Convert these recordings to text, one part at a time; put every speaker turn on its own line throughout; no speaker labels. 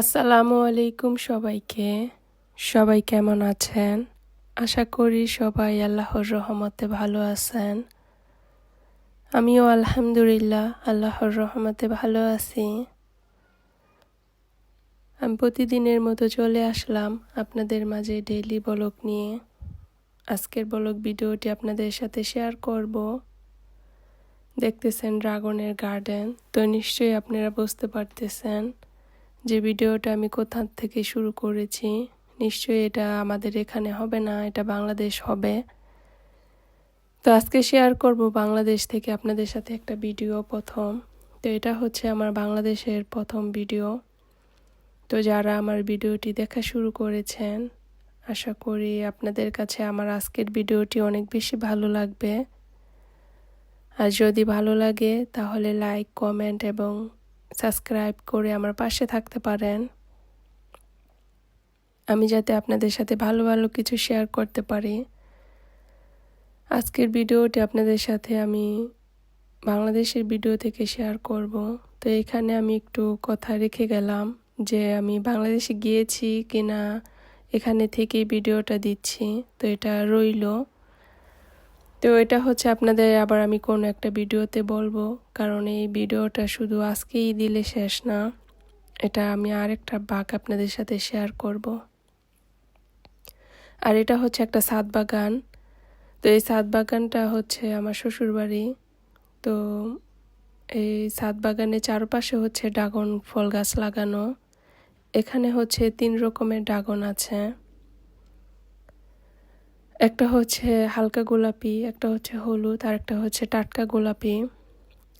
আসসালামু আলাইকুম সবাইকে। সবাই কেমন আছেন? আশা করি সবাই আল্লাহর রহমতে ভালো আছেন। আমিও আলহামদুলিল্লাহ আল্লাহর রহমতে ভালো আছি। আমি প্রতিদিনের মতো চলে আসলাম আপনাদের মাঝে ডেইলি বলক নিয়ে। আজকের বলক ভিডিওটি আপনাদের সাথে শেয়ার করব। দেখতেছেন ড্রাগনের গার্ডেন তো নিশ্চয়ই আপনারা বুঝতে পারতেছেন। যে ভিডিওটা আমি কোথা থেকে শুরু করেছি, নিশ্চয়ই এটা আমাদের এখানে হবে না, এটা বাংলাদেশ হবে। তো আজকে শেয়ার করব বাংলাদেশ থেকে আপনাদের সাথে একটা ভিডিও প্রথম। তো এটা হচ্ছে আমার বাংলাদেশের প্রথম ভিডিও। তো যারা আমার ভিডিওটি দেখা শুরু করেছেন, আশা করি আপনাদের কাছে আমার আজকের ভিডিওটি অনেক বেশি ভালো লাগবে। আর যদি ভালো লাগে, তাহলে লাইক কমেন্ট এবং সাবস্ক্রাইব করে আমার পাশে থাকতে পারেন। আমি যাতে আপনাদের সাথে ভালো ভালো কিছু শেয়ার করতে পারি। আজকের ভিডিওটি আপনাদের সাথে আমি বাংলাদেশের ভিডিও থেকে শেয়ার করব। তো এখানে আমি একটু কথা রেখে গেলাম যে আমি বাংলাদেশে গিয়েছি কিনা, এখানে থেকেই ভিডিওটা দিচ্ছি। তো এটা রইল। তো এটা হচ্ছে আপনাদের আবার আমি কোনো একটা ভিডিওতে বলব, কারণ এই ভিডিওটা শুধু আজকেই দিলে শেষ না, এটা আমি আরেকটা বাঘ আপনাদের সাথে শেয়ার করব। আর এটা হচ্ছে একটা সাত বাগান, তো এই সাত বাগানটা হচ্ছে আমার শ্বশুর বাড়ি তো এই সাত বাগানের চারপাশে হচ্ছে ড্রাগন ফল গাছ লাগানো, এখানে হচ্ছে তিন রকমের ড্রাগন আছে। একটা হচ্ছে হালকা গোলাপি, একটা হচ্ছে হলুদ, আর একটা হচ্ছে টাটকা গোলাপি।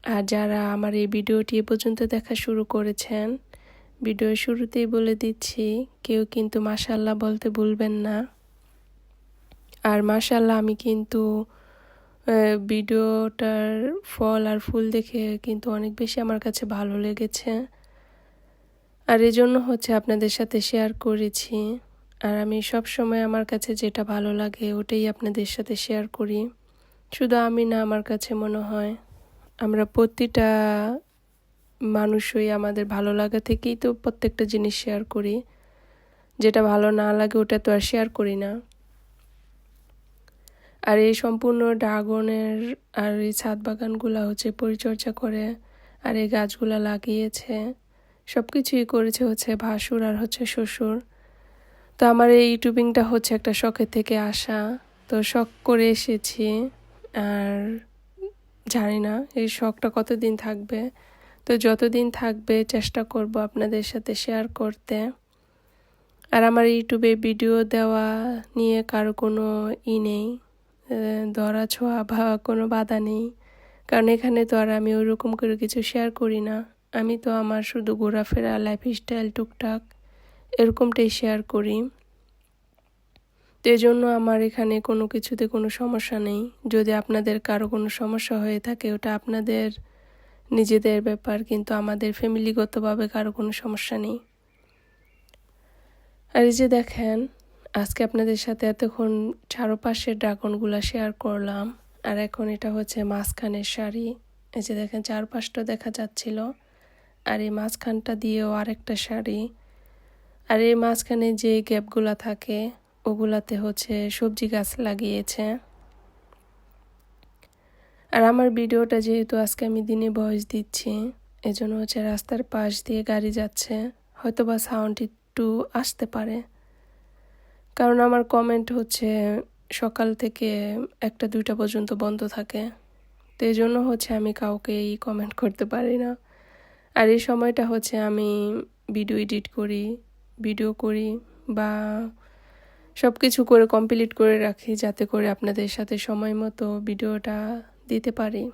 আর যারা আমার এই ভিডিওটি এ পর্যন্ত দেখা শুরু করেছেন ভিডিওর শুরুতেই বলে দিচ্ছি, কেউ কিন্তু মাশাল্লাহ বলতে ভুলবেন না। আর মাশাল্লাহ আমি কিন্তু ভিডিওটার ফল আর ফুল দেখে কিন্তু অনেক বেশি আমার কাছে ভালো লেগেছে। আর এজন্য হচ্ছে আপনাদের সাথে শেয়ার করেছি। আর আমি সব সময় আমার কাছে যেটা ভালো লাগে ওটাই আপনাদের সাথে শেয়ার করি। শুধু আমি না, আমার কাছে মনে হয় আমরা প্রতিটা মানুষই আমাদের ভালো লাগা থেকেই তো প্রত্যেকটা জিনিস শেয়ার করি। যেটা ভালো না লাগে ওটা তো আর শেয়ার করি না। আর এই সম্পূর্ণ ড্রাগনের আর এই ছাদ বাগানগুলো হচ্ছে পরিচর্যা করে আর এই গাছগুলা লাগিয়েছে। সব কিছুই করেছে হচ্ছে ভাসুর আর হচ্ছে শ্বশুর। তো আমার এই ইউটিউবিংটা হচ্ছে একটা শখের থেকে আসা। তো শখ করে এসেছি আর জানি না, এই শখটা কতদিন থাকবে? তো যতদিন থাকবে চেষ্টা করব আপনাদের সাথে শেয়ার করতে। আর আমার ইউটিউবে ভিডিও দেওয়া নিয়ে কারও কোনো ই নেই ধরা ছোঁয়া বা কোনো বাধা নেই। কারণ এখানে তো আর আমি ওরকম করে কিছু শেয়ার করি না। আমি তো আমার শুধু ঘোরাফেরা লাইফস্টাইল টুকটাক। এরকমটাই শেয়ার করি। তো জন্য আমার এখানে কোনো কিছুতে কোনো সমস্যা নেই। যদি আপনাদের কারও কোনো সমস্যা হয়ে থাকে, ওটা আপনাদের, নিজেদের ব্যাপার, কিন্তু আমাদের ফ্যামিলিগতভাবে কারও কোনো সমস্যা নেই। আর এই যে দেখেন, আজকে আপনাদের সাথে এতক্ষণ চারপাশের ড্রাগনগুলো শেয়ার করলাম, আর এখন এটা হচ্ছে মাঝখানের শাড়ি এই যে দেখেন, চারপাশটা দেখা যাচ্ছিল, আর এই মাঝখানটা দিয়েও আরেকটা শাড়ি আর এর মাঝখানে যে গ্যাপগুলা থাকে, ওগুলাতে হচ্ছে সবজি গাছ লাগিয়েছে। আর আমার ভিডিওটা যেহেতু আজকে আমি দিনে বয়স দিচ্ছি, এজন্য হচ্ছে রাস্তার পাশ দিয়ে গাড়ি যাচ্ছে হয়তো বা সাউন্ড একটু আসতে পারে। কারণ আমার কমেন্ট হচ্ছে সকাল থেকে একটা, দুইটা পর্যন্ত বন্ধ থাকে। তো এই জন্য হচ্ছে আমি কাউকে এই কমেন্ট করতে পারি না। আর এই সময়টা হচ্ছে আমি ভিডিও এডিট করি ভিডিও করি বা সব কিছু করে কমপ্লিট করে রাখি যাতে করে আপনাদের সাথে সময় মতো ভিডিওটা দিতে পারি।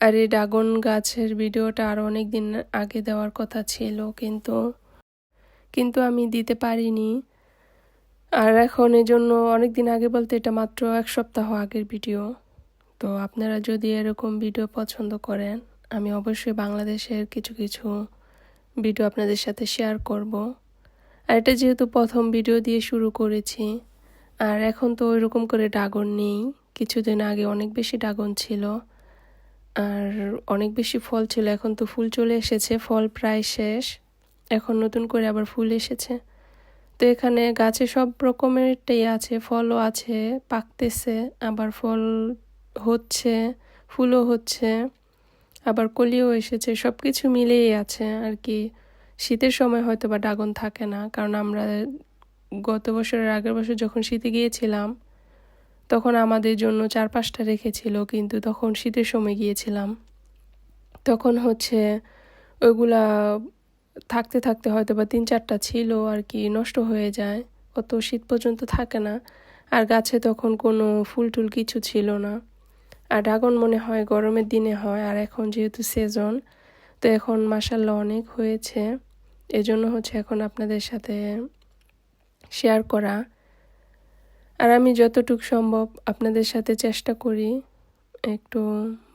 আর এই ড্রাগন গাছের ভিডিওটা আরও অনেক দিন আগে দেওয়ার কথা ছিল, কিন্তু কিন্তু আমি দিতে পারিনি। আর এখন এই জন্য অনেক দিন আগে বলতে এটা মাত্র এক সপ্তাহ আগের ভিডিও তো আপনারা যদি এরকম ভিডিও পছন্দ করেন, আমি অবশ্যই বাংলাদেশের কিছু কিছু ভিডিও আপনাদের সাথে শেয়ার করব। আর এটা যেহেতু প্রথম ভিডিও দিয়ে শুরু করেছি, আর এখন তো ওইরকম করে ড্রাগন নেই। কিছুদিন আগে অনেক বেশি ড্রাগন ছিল, আর অনেক বেশি ফল ছিল। এখন তো ফুল চলে এসেছে, ফল প্রায় শেষ। এখন নতুন করে আবার ফুল এসেছে। তো এখানে গাছে সব রকমেরটাই আছে, ফলও আছে, পাকতেছে, আবার ফল হচ্ছে, ফুলও হচ্ছে। আবার কলিও এসেছে সব কিছু মিলেই আছে আর কি শীতের সময় হয়তো বা ড্রাগন থাকে না, কারণ আমরা গত বছরের আগের বছর যখন শীতে গিয়েছিলাম, তখন আমাদের জন্য চার পাঁচটা রেখেছিল, কিন্তু তখন শীতের সময় গিয়েছিলাম, তখন হচ্ছে ওইগুলা থাকতে থাকতে হয়তো বা তিন চারটা ছিল আর কি নষ্ট হয়ে যায়। অত শীত পর্যন্ত থাকে না, আর গাছে তখন কোনো ফুল টুল কিছু ছিল না। আর ড্রাগন মনে হয় গরমের দিনে হয়, আর এখন যেহেতু সেজন তো এখন মাসাল্লাহ অনেক হয়েছে। এজন্য হচ্ছে এখন আপনাদের সাথে শেয়ার করা। আর আমি যতটুক সম্ভব আপনাদের সাথে চেষ্টা করি একটু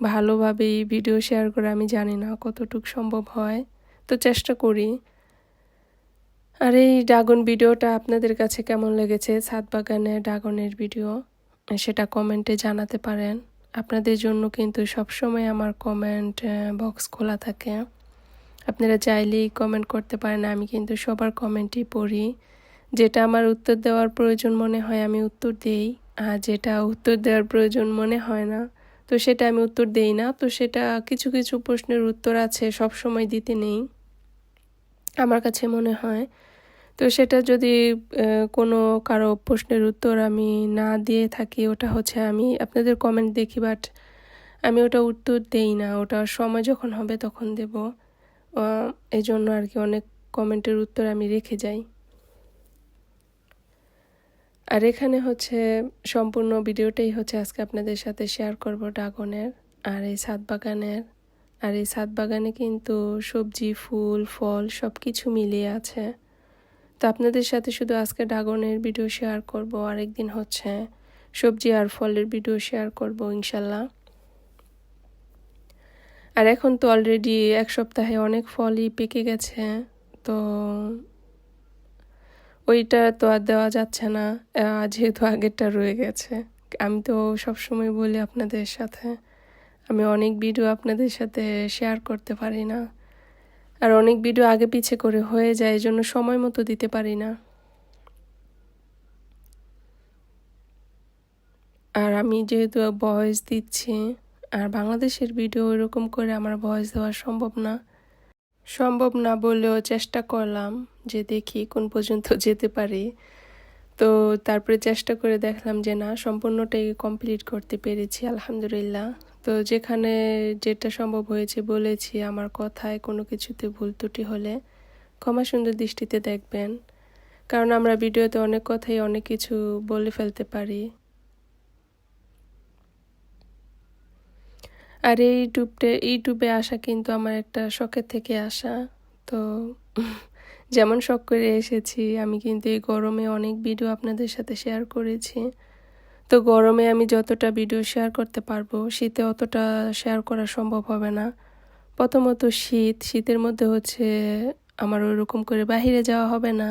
ভালোভাবেই ভিডিও শেয়ার করে, আমি জানি না কতটুক সম্ভব হয়, তো চেষ্টা করি। আর এই ড্রাগন ভিডিওটা আপনাদের কাছে কেমন লেগেছে? ছাদ বাগানে ড্রাগনের ভিডিও, সেটা কমেন্টে জানাতে পারেন। আপনাদের জন্য কিন্তু সবসময় আমার কমেন্ট বক্স খোলা থাকে। আপনারা চাইলেই কমেন্ট করতে পারেন, আমি কিন্তু সবার কমেন্টই পড়ি। যেটা আমার উত্তর দেওয়ার প্রয়োজন মনে হয়, আমি উত্তর দেই। আর যেটা উত্তর দেওয়ার প্রয়োজন মনে হয় না, তো সেটা আমি উত্তর দেই না। তো সেটা কিছু কিছু প্রশ্নের উত্তর আছে সব সময় দিতে নেই। আমার কাছে মনে হয় তো সেটা যদি কোনো কারও প্রশ্নের উত্তর আমি না দিয়ে থাকি, ওটা হচ্ছে আমি আপনাদের কমেন্ট দেখি বাট আমি ওটা উত্তর দেই না। ওটা সময় যখন হবে তখন দেব। এই জন্য আর কি অনেক কমেন্টের উত্তর আমি রেখে যাই। আর এখানে হচ্ছে সম্পূর্ণ ভিডিওটাই হচ্ছে আজকে আপনাদের সাথে শেয়ার করব ড্রাগনের আর এই ছাদ বাগানের। আর এই ছাদ বাগানে কিন্তু সবজি, ফুল, ফল সব কিছু মিলিয়ে আছে। তো আপনাদের সাথে শুধু আজকে ড্রাগনের ভিডিও শেয়ার করব, আরেকদিন হচ্ছে সবজি আর ফলের ভিডিও শেয়ার করব ইনশাল্লাহ। আর এখন তো অলরেডি এক সপ্তাহে অনেক ফলই পেকে গেছে, তো ওইটা তো আর দেওয়া যাচ্ছে না যেহেতু আগেরটা রয়ে গেছে। আমি তো সবসময় বলি আপনাদের সাথে, আমি অনেক ভিডিও আপনাদের সাথে শেয়ার করতে পারি না। আর অনেক ভিডিও আগে পিছে করে হয়ে যায় এই জন্য সময় মতো দিতে পারি না। আর আমি যেহেতু ভয়েস দিচ্ছি, আর বাংলাদেশের ভিডিও এরকম করে আমার ভয়েস দেওয়া সম্ভব না সম্ভব না বলেও চেষ্টা করলাম যে দেখি কোন পর্যন্ত যেতে পারি। তো তারপরে চেষ্টা করে দেখলাম যে না, সম্পূর্ণটাই কমপ্লিট করতে পেরেছি, আলহামদুলিল্লাহ। তো যেখানে যেটা সম্ভব হয়েছে বলেছি, আমার কথায় কোনো কিছুতে ভুল ত্রুটি হলে ক্ষমা সুন্দর দৃষ্টিতে দেখবেন। কারণ আমরা ভিডিওতে অনেক কথাই অনেক কিছু বলে ফেলতে পারি। আর এই ইউটিউবটে, ইউটিউবে আসা কিন্তু আমার একটা শখের থেকে আসা। তো যেমন শখ করে এসেছি, আমি কিন্তু এই গরমে অনেক ভিডিও আপনাদের সাথে শেয়ার করেছি। তো গরমে আমি যতটা ভিডিও শেয়ার করতে পারব, শীতে অতটা শেয়ার করা সম্ভব হবে না। প্রথমত শীত, শীতের মধ্যে হচ্ছে আমার ওইরকম করে বাহিরে যাওয়া হবে না।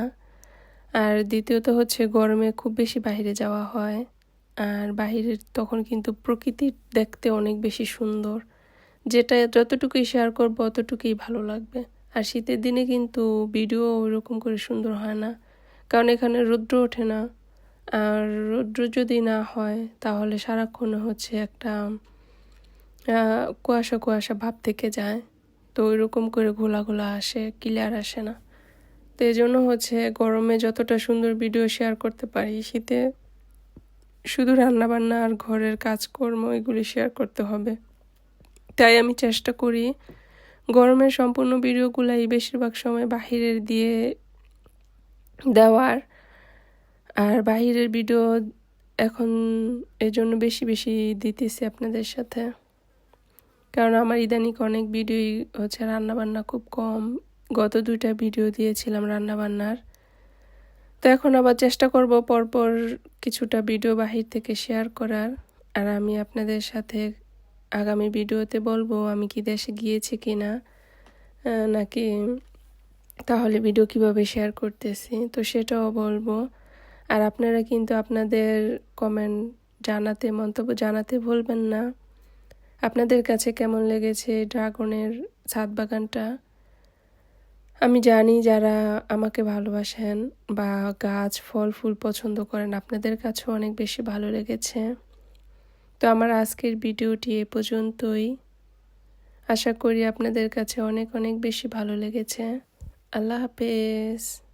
আর দ্বিতীয়ত হচ্ছে গরমে খুব বেশি বাহিরে যাওয়া হয়। আর বাহিরের তখন কিন্তু প্রকৃতি দেখতে অনেক বেশি সুন্দর। যেটা যতটুকুই শেয়ার করব অতটুকুই ভালো লাগবে। আর শীতের দিনে কিন্তু ভিডিও ওইরকম করে সুন্দর হয় না। কারণ এখানে রৌদ্র ওঠে না। আর রৌদ্র যদি না হয়, তাহলে সারাক্ষণ হচ্ছে একটা কুয়াশা কুয়াশা ভাব থেকে যায়। তো ওইরকম করে ঘোলা ঘোলা আসে ক্লিয়ার আসে না। তো এই জন্য হচ্ছে গরমে যতটা সুন্দর ভিডিও শেয়ার করতে পারি, শীতে শুধু রান্নাবান্না আর ঘরের কাজকর্ম এগুলি শেয়ার করতে হবে। তাই আমি চেষ্টা করি গরমের সম্পূর্ণ ভিডিওগুলাই বেশিরভাগ সময় বাহিরের দিয়ে দেওয়ার। আর বাহিরের ভিডিও এখন এই জন্য বেশি বেশি দিতেছি আপনাদের সাথে। কারণ আমার ইদানিক অনেক ভিডিওই হচ্ছে রান্নাবান্না খুব কম। গত দুইটা ভিডিও দিয়েছিলাম রান্নাবান্নার। তো এখন আবার চেষ্টা করব পরপর কিছুটা ভিডিও বাহির থেকে শেয়ার করার। আর আমি আপনাদের সাথে আগামী ভিডিওতে বলব আমি কি দেশে গিয়েছি কি না নাকি তাহলে ভিডিও কীভাবে শেয়ার করতেছি, তো সেটাও বলব। আর আপনারা কিন্তু আপনাদের কমেন্ট জানাতে, মন্তব্য জানাতে ভুলবেন না। আপনাদের কাছে কেমন লেগেছে ড্রাগনের ছাদ বাগানটা? আমি জানি যারা আমাকে ভালোবাসেন বা গাছ, ফল, ফুল পছন্দ করেন, আপনাদের কাছেও অনেক বেশি ভালো লেগেছে। তো আমার আজকের ভিডিওটি এ পর্যন্তই। আশা করি আপনাদের কাছে অনেক অনেক বেশি ভালো লেগেছে। আল্লাহ হাফেজ।